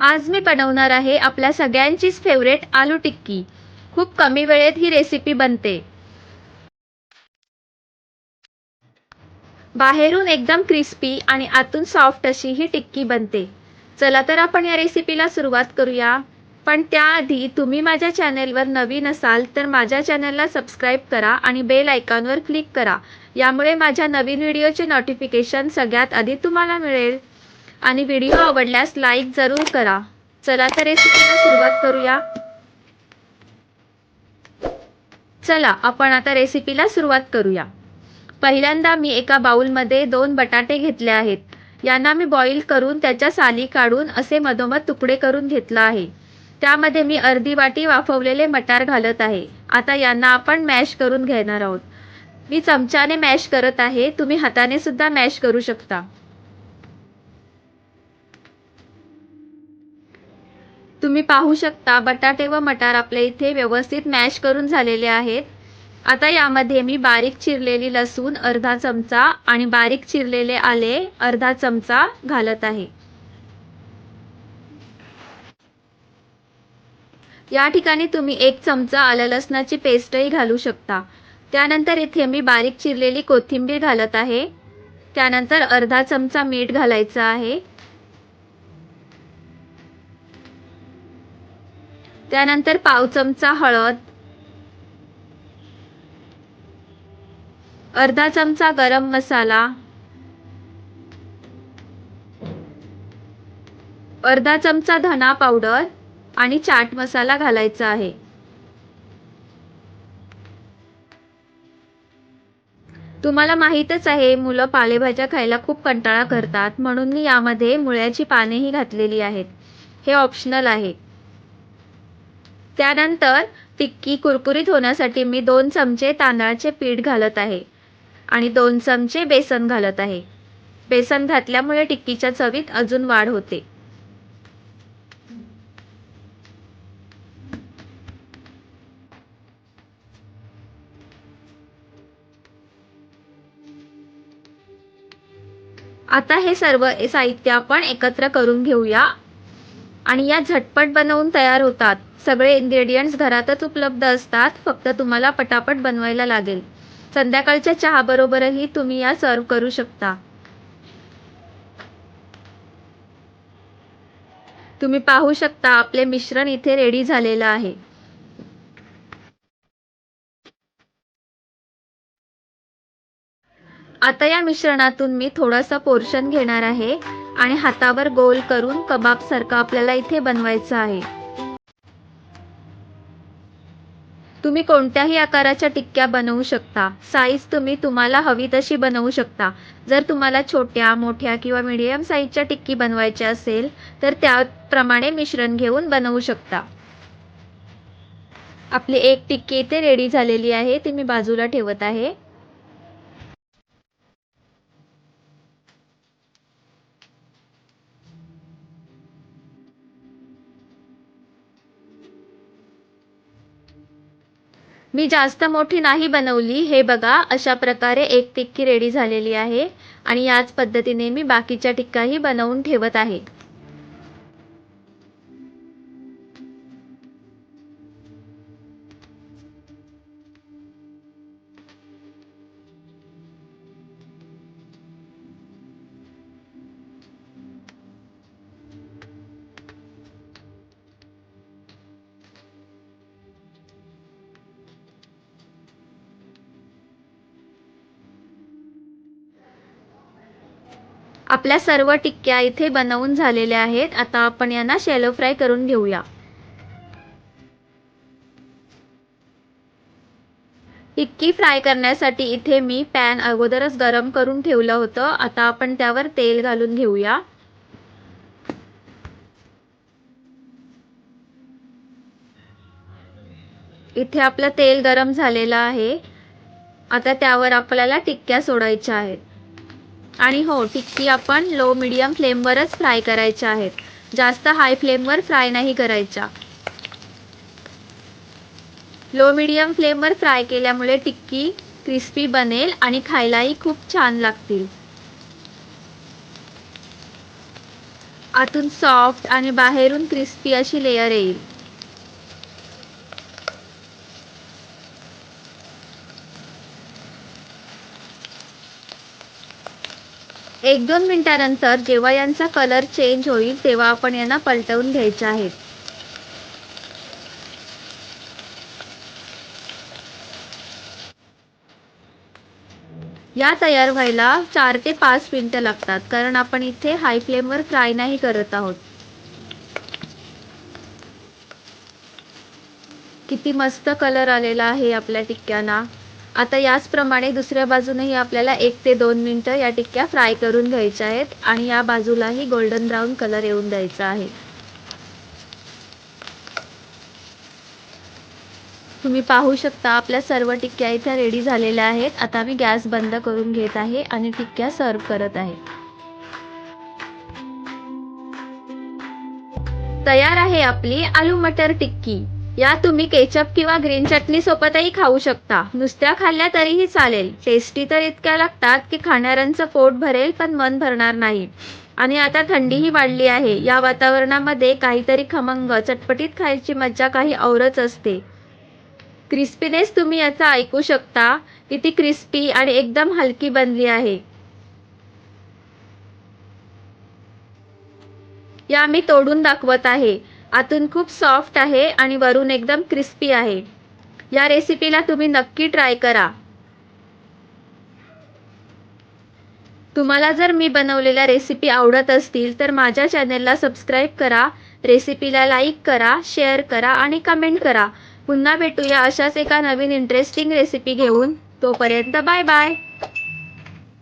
आज मी बनवणार आहे आपल्या सगळ्यांचीच फेवरेट आलू टिक्की. खूप कमी वेळेत ही रेसिपी बनते. बाहेरून एकदम क्रिस्पी आणि आतून सॉफ्ट अशी ही टिक्की बनते. चला तर आपण या रेसिपीला सुरुवात करूया. पण त्याआधी तुम्ही माझ्या चॅनेलवर नवीन असाल तर माझ्या चॅनलला सबस्क्राईब करा आणि बेल आयकॉनवर क्लिक करा. यामुळे माझ्या नवीन व्हिडिओचे नोटिफिकेशन सगळ्यात आधी तुम्हाला मिळेल. आणि व्हिडिओ आवडल्यास लाईक जरूर करा. चला तर रेसिपीला सुरुवात करूया. चला आपण आता रेसिपीला सुरुवात करूया. पहिल्यांदा मी एका बाउलमध्ये दोन बटाटे घेतले आहेत. यांना मी बॉईल करून त्याच्या साली काढून असे मधोमध तुकडे करून घेतला आहे. त्यामध्ये मी अर्धी वाटी वाफवलेले मटार घालत आहे. आता यांना आपण मॅश करून घेणार आहोत. मी चमच्याने मॅश करत आहे. तुम्ही हाताने सुद्धा मॅश करू शकता. तुम्ही पाहू शकता बटाटे व मटार आपल्या इथे व्यवस्थित मॅश करून झालेले आहेत. आता यामध्ये मी बारीक चिरलेली लसूण अर्धा चमचा आणि बारीक चिरलेले आले अर्धा चमचा घालत आहे. या ठिकाणी तुम्ही एक चमचा आलं लसणाची पेस्टही घालू शकता. त्यानंतर इथे मी बारीक चिरलेली कोथिंबीर घालत आहे. त्यानंतर अर्धा चमचा मीठ घालायचं आहे. त्यानंतर पाव चमचा हळद अर्धा चमचा गरम मसाला अर्धा चमचा धना पावडर आणि चाट मसाला घालायचा आहे. तुम्हाला माहीतच आहे मुलं पालेभाज्या खायला खूप कंटाळा करतात म्हणून मी यामध्ये मुळ्याची पानेही घातलेली आहेत. हे ऑप्शनल आहे. त्यानंतर टिक्की कुरकुरीत होण्यासाठी मी दोन चमचे तांदळाचे पीठ घालत आहे आणि दोन चमचे बेसन घालत आहे. बेसन घातल्यामुळे टिक्कीच्या चवीत अजून वाढ होते. आता हे सर्व साहित्य आपण एकत्र करून घेऊया. आणि या झटपट बनवून तयार होतात. सगळे इन्ग्रेडियंट्स घरातच उपलब्ध असतात फक्त तुम्हाला पटापट बनवायला लागेल. संध्याकाळच्या चहाबरोबरही तुम्ही या सर्व करू शकता. तुम्ही पाहू शकता आपले मिश्रण इथे रेडी झालेलं आहे. आता या मिश्रणातून मी थोडासा पोर्शन घेणार आहे. आणि हातावर गोल करून कबाबसारखं आपल्याला इथे बनवायचं आहे. तुम्ही कोणत्याही आकाराच्या टिक्क्या बनवू शकता. साईज तुम्ही तुम्हाला हवी तशी बनवू शकता. जर तुम्हाला छोट्या मोठ्या किंवा मीडियम साईजच्या टिक्की बनवायच्या असेल तर त्याप्रमाणे मिश्रण घेऊन बनवू शकता. आपली एक टिक्की इथे रेडी झालेली आहे. ती मी बाजूला ठेवत आहे. मी जास्त मोठी नाही बनवली. हे बघा अशा प्रकारे एक टिक्की रेडी झालेली आहे. आणि याच पद्धतीने मी बाकीच्या टिक्काही बनवून ठेवत आहे. आपल्या सर्व टिक्क्या इथे बनवून झालेल्या आहेत. आता आपण यांना शॅलो फ्राय करून घेऊया. टिक्की फ्राय करण्यासाठी इथे मी पॅन अगोदरच गरम करून ठेवलं होतं. आता आपण त्यावर तेल घालून घेऊया. इथे आपलं तेल गरम झालेलं आहे. आता त्यावर आपल्याला टिक्क्या सोडायच्या आहेत. आणि हो टिक्की आपण लो मिडियम फ्लेमवरच फ्राय करायच्या आहेत. जास्त हाय फ्लेमवर फ्राय नाही करायच्या. लो मिडियम फ्लेमवर फ्राय केल्यामुळे टिक्की क्रिस्पी बनेल आणि खायलाही खूप छान लागतील. आतून सॉफ्ट आणि बाहेरून क्रिस्पी अशी लेयर येईल. एक दोन मिनिटानंतर जेव्हा यांचा कलर चेंज होईल तेव्हा आपण यांना पलटवून घ्यायचे आहेत. या तयार व्हायला चार ते पाच मिनिटं लागतात कारण आपण इथे हाय फ्लेमवर फ्राय नाही करत आहोत. किती मस्त कलर आलेला आहे आपल्या टिक्क्यांना. आता याचप्रमाणे दुसऱ्या बाजूनही आपल्याला एक ते दोन मिनटं या टिक्क्या फ्राय करून घ्यायच्या आहेत आणि या बाजूलाही गोल्डन ब्राऊन कलर येऊन द्यायचा आहे. तुम्ही पाहू शकता आपल्या सर्व टिक्क्या इथे रेडी झालेल्या आहेत. आता मी गॅस बंद करून घेत आहे आणि टिक्क्या सर्व करत आहे. तयार आहे आपली आलू मटर टिक्की. या तुम्ही केचप किंवा ग्रीन चटणी सोबतही खाऊ शकता. नुसत्या खाल्ल्या तरीही चालेल. टेस्टी तर इतक्या लागतात की खाणाऱ्यांचं पोट भरेल पण मन भरणार नाही. आणि आता थंडीही वाढली आहे. या वातावरणामध्ये काहीतरी खमंग चटपटीत खायची मज्जा काही औरच असते. क्रिस्पीनेस तुम्ही याचा ऐकू शकता. किती क्रिस्पी आणि एकदम हलकी बनली आहे. या मी तोडून दाखवत आहे. आतून खूप सॉफ्ट आहे आणि वरून एकदम क्रिस्पी आहे. या रेसिपीला तुम्ही नक्की ट्राय करा. तुम्हाला जर मी बनवलेल्या रेसिपी आवडत असतील तर माझ्या चॅनेलला सबस्क्राईब करा रेसिपीला लाईक करा शेअर करा आणि कमेंट करा. पुन्हा भेटूया अशाच एका नवीन इंटरेस्टिंग रेसिपी घेऊन. तोपर्यंत बाय बाय